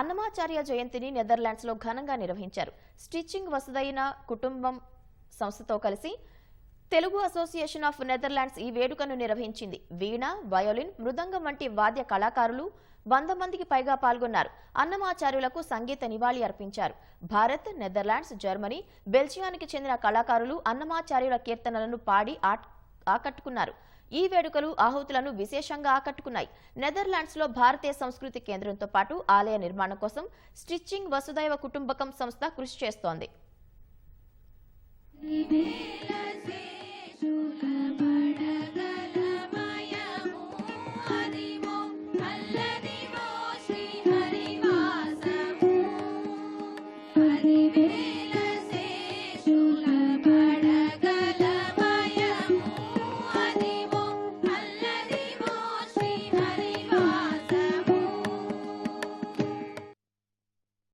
అన్నమాచార్య జయంతిని నెదర్లాండ్స్లో ఘనంగా నిర్వహించారు. స్టిచ్చింగ్ వసదైన కుటుంబం సంస్థతో కలిసి తెలుగు అసోసియేషన్ ఆఫ్ నెదర్లాండ్స్ ఈ వేడుకను నిర్వహించింది. వీణ వయోలిన్ మృదంగం వంటి వాద్య కళాకారులు వంద మందికి పైగా పాల్గొన్నారు. అన్నమాచార్యులకు సంగీత నివాళి అర్పించారు. భారత్ నెదర్లాండ్స్ జర్మనీ బెల్జియానికి చెందిన కళాకారులు అన్నమాచార్యుల కీర్తనలను పాడి ఆకట్టుకున్నారు. ఈ వేడుకలు ఆహుతులను విశేషంగా ఆకట్టుకున్నాయి. నెదర్లాండ్స్లో భారతీయ సంస్కృతి కేంద్రంతో పాటు ఆలయ నిర్మాణం కోసం స్టిచ్చింగ్ వసుదైవ కుటుంబకం సంస్థ కృషి చేస్తోంది.